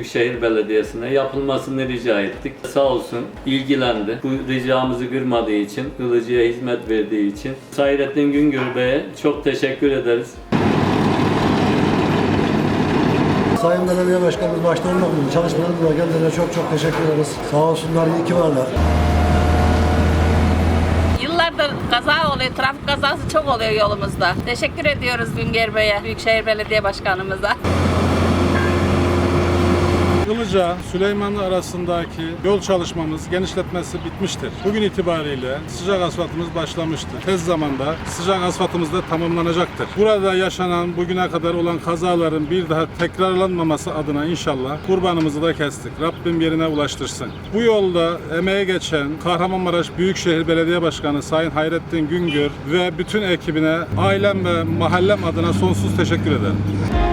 Büyükşehir Belediyesi'ne yapılmasını rica ettik. Sağ olsun ilgilendi. Bu ricamızı kırmadığı için, Ilıcı'ya hizmet verdiği için Sayrettin Güngör Bey'e çok teşekkür ederiz. Sayın Belediye Başkanımız başta olmak üzere çalışmalarımızla kendilerine çok çok teşekkür ederiz. Sağ olsunlar, iyi ki varlar. Yıllardır kaza oluyor, trafik kazası çok oluyor yolumuzda. Teşekkür ediyoruz Günger Bey'e, Büyükşehir Belediye Başkanımıza. Ilıca, Süleymanlı arasındaki yol çalışmamız genişletmesi bitmiştir. Bugün itibariyle sıcak asfaltımız başlamıştır. Tez zamanda sıcak asfaltımız da tamamlanacaktır. Burada yaşanan bugüne kadar olan kazaların bir daha tekrarlanmaması adına inşallah kurbanımızı da kestik. Rabbim yerine ulaştırsın. Bu yolda emeğe geçen Kahramanmaraş Büyükşehir Belediye Başkanı Sayın Hayrettin Güngör ve bütün ekibine ailem ve mahallem adına sonsuz teşekkür ederim.